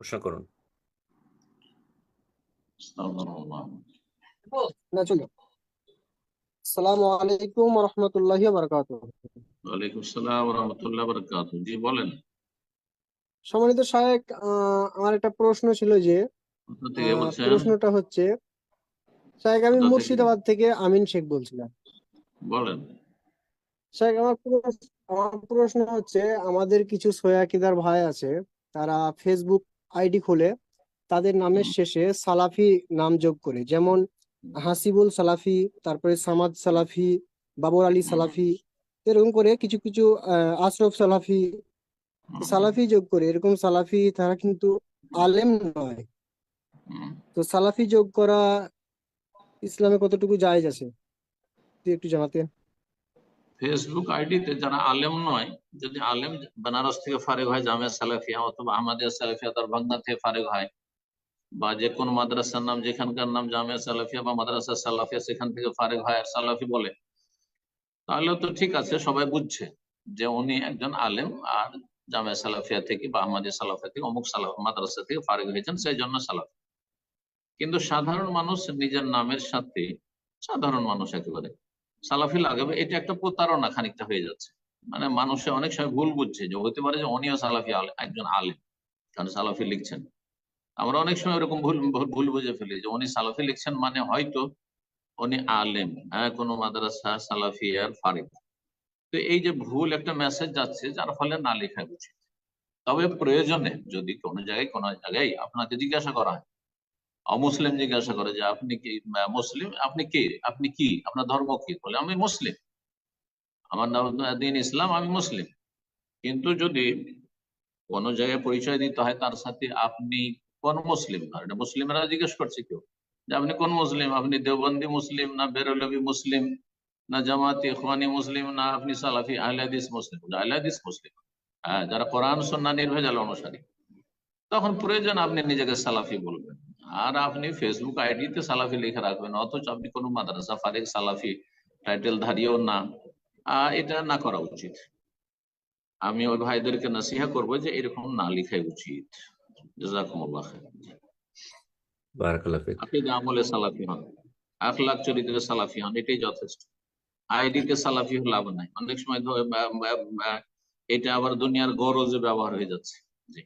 প্রশ্ন করুন। না চলো। আসসালামু আলাইকুম রহমতুল্লাহি বারাকাতুহ ওয়ালাইকুম সালাম রহমতুল্লাহ বরকাত জি বলেন। সম্মানিত শায়েক আমার একটা প্রশ্ন ছিল যে প্রশ্নটা হচ্ছে শায়েক আমি মুর্শিদাবাদ থেকে আমিন শেখ বলছিলাম। বলেন। শায়েক আমার প্রশ্ন আমার প্রশ্ন হচ্ছে আমাদের কিছু সোয়াকিদার ভাই আছে তারা ফেসবুক আইডি খুলে তাদের নামের শেষে সালাফি নাম যোগ করে। যেমন হাসিবুল সালাফি তারপরে সামাদ সালাফি বাবর আলী সালাফি এরকম করে কিছু কিছু আহ, আশরফ সালাফি সালাফি যোগ করে। এরকম সালাফি তারা কিন্তু আলেম নয়। তো সালাফি যোগ করা ইসলামে কতটুকু জায়েজ আছে? তুই একটু জানাতেন। ফেসবুক আইডিতে যারা আলেম নয়, যদি আলেম বেনারস থেকে ফারেক হয়, জামিয়া সালাফিয়া অথবা আহমদিয়া সালাফিয়া দরভঙ্গা থেকে ফারেক হয়, বা যে কোন মাদ্রাসার নাম, যেখানকার নাম জামিয়া সালাফিয়া বা মাদ্রাসা সালাফিয়া, সেখান থেকে ফারেক হয় আর সালাফি বলে, তাহলে তো ঠিক আছে, সবাই বুঝছে যে উনি একজন আলেম আর জামিয়া সালাফিয়া থেকে বা আহমদিয়া সালাফিয়া থেকে অমুক সালাফ, মাদ্রাসা থেকে ফারেক হয়েছেন, সেই জন্য সালাফি। কিন্তু সাধারণ মানুষ নিজের নামের সাথে সাধারণ মানুষ একেবারে সালাফি লাগাবে এটা একটা প্রতারণা খানিকটা হয়ে যাচ্ছে। মানে মানুষে অনেক সময় ভুল বুঝছে যে, হতে পারে যে উনিও সালাফি আলে- একজন আলেম, কারণ সালাফি লিখছেন। আমরা অনেক সময় এরকম ভুল, ভুল- বুঝে ফেলি যে, উনি সালাফি লিখছেন মানে হয়তো উনি আলেম হ্যাঁ কোনো মাদ্রাসা সালাফিয়ার ফারিক। তো এই যে ভুল একটা মেসেজ যাচ্ছে, যার ফলে না লেখা উচিত। তবে প্রয়োজনে যদি কোনো জায়গায় কোনো জায়গায় আপনাকে জিজ্ঞাসা করা হয় অমুসলিম জিজ্ঞাসা করে যে, আপনি কি মুসলিম? আপনি কে? আপনি কি? আপনার ধর্ম কি? বলে, আমি মুসলিম। আমার নাম, দিন ইসলাম, আমি মুসলিম। কিন্তু যদি কোন জায়গায় পরিচয় দিতে হয় তার সাথে, আপনি কোন মুসলিম? না এটা মুসলিমরা জিজ্ঞেস করছে কেউ। যে, আপনি কোন মুসলিম? আপনি দেওবন্দি মুসলিম না বেরলবি মুসলিম? না জামাতি ইখওয়ানি মুসলিম? না আপনি সালাফি আহলাদিস মুসলিম? আহলাদিস মুসলিম। হ্যাঁ যারা কোরআন, সন্না নির্ভেজাল অনুসারী। তখন প্রয়োজন আপনি নিজেকে সালাফি বলবেন। আর আপনি ফেসবুক আইডিতে সালাফি লিখে রাখবেন অথচ আপনি কোনো মাদ্রাসা ফারেক সালাফি টাইটেল ধারিয়েও না। এটা না করা উচিত। আমি ওই ভাইদেরকে নসিহা করব যে এরকম না লিখাই উচিত। জাজাকুমুল্লাহ বারাকাল্লাহ ফিক। আপনি আমলে সালাফি হন আখলাখ চরিত্রে সালাফি হন এটাই যথেষ্ট। আইডিতে সালাফি হলে লাভ নাই। অনেক সময় এটা আবার দুনিয়ার গরজে ব্যবহার হয়ে যাচ্ছে। জি।